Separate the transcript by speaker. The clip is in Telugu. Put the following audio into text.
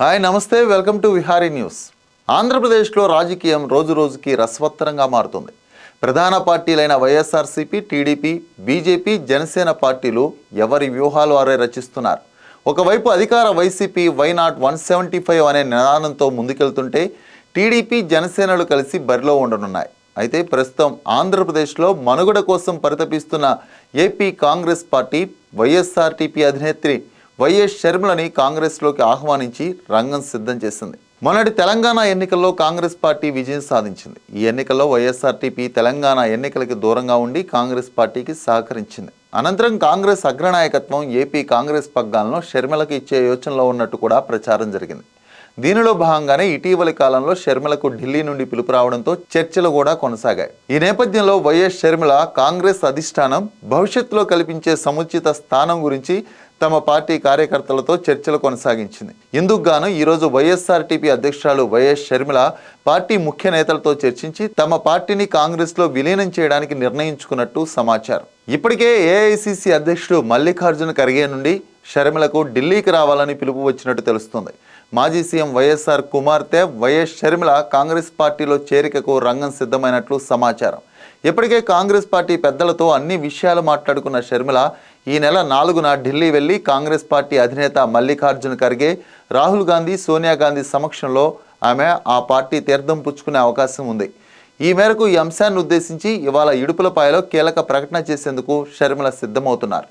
Speaker 1: హాయ్ నమస్తే వెల్కమ్ టు విహారీ న్యూస్. ఆంధ్రప్రదేశ్లో రాజకీయం రోజు రోజుకి రసవత్తరంగా మారుతుంది. ప్రధాన పార్టీలైన వైఎస్ఆర్సీపీ టీడీపీ బీజేపీ జనసేన పార్టీలు ఎవరి వ్యూహాలు వారే రచిస్తున్నారు. ఒకవైపు అధికార YCP why not one seventy five అనే నినాదంతో ముందుకెళ్తుంటే టీడీపీ జనసేనలు కలిసి బరిలో ఉండనున్నాయి. అయితే ప్రస్తుతం ఆంధ్రప్రదేశ్లో మనుగడ కోసం పరితపిస్తున్న ఏపీ కాంగ్రెస్ పార్టీ వైఎస్ఆర్టీపీ అధినేత్రి వైఎస్ షర్మిలని కాంగ్రెస్లోకి ఆహ్వానించి రంగం సిద్ధం చేసింది. మొన్నటి తెలంగాణ ఎన్నికల్లో కాంగ్రెస్ పార్టీ విజయం సాధించింది. ఈ ఎన్నికల్లో వైఎస్ఆర్టీపీ తెలంగాణ ఎన్నికలకి దూరంగా ఉండి కాంగ్రెస్ పార్టీకి సహకరించింది. అనంతరం కాంగ్రెస్ అగ్రనాయకత్వం ఏపీ కాంగ్రెస్ పగ్గాలను షర్మిలకు ఇచ్చే యోచనలో ఉన్నట్టు కూడా ప్రచారం జరిగింది. దీనిలో భాగంగానే ఇటీవలి కాలంలో షర్మిలకు ఢిల్లీ నుండి పిలుపు రావడంతో చర్చలు కూడా కొనసాగాయి. ఈ నేపథ్యంలో వైఎస్ షర్మిల కాంగ్రెస్ అధిష్టానం భవిష్యత్తులో కల్పించే సముచిత స్థానం గురించి తమ పార్టీ కార్యకర్తలతో చర్చలు కొనసాగించింది. ఇందుకు గాను ఈరోజు వైఎస్ఆర్టీపీ అధ్యక్షురాలు వైఎస్ షర్మిల పార్టీ ముఖ్య నేతలతో చర్చించి తమ పార్టీని కాంగ్రెస్లో విలీనం చేయడానికి నిర్ణయించుకున్నట్టు సమాచారం. ఇప్పటికే ఏఐసిసి అధ్యక్షుడు మల్లికార్జున ఖర్గే నుండి షర్మిలకు ఢిల్లీకి రావాలని పిలుపు వచ్చినట్టు తెలుస్తుంది. మాజీ సీఎం వైఎస్ఆర్ కుమార్తె వైఎస్ షర్మిల కాంగ్రెస్ పార్టీలో చేరికకు రంగం సిద్ధమైనట్లు సమాచారం. ఇప్పటికే కాంగ్రెస్ పార్టీ పెద్దలతో అన్ని విషయాలు మాట్లాడుకున్న షర్మిల ఈ నెల నాలుగున ఢిల్లీ వెళ్ళి కాంగ్రెస్ పార్టీ అధినేత మల్లికార్జున ఖర్గే రాహుల్ గాంధీ సోనియా గాంధీ సమక్షంలో ఆమె ఆ పార్టీ తీర్థం పుచ్చుకునే అవకాశం ఉంది. ఈ మేరకు ఈ అంశాన్ని ఉద్దేశించి ఇవాళ ఇడుపులపాయలో కీలక ప్రకటన చేసేందుకు షర్మిల సిద్ధమవుతున్నారు.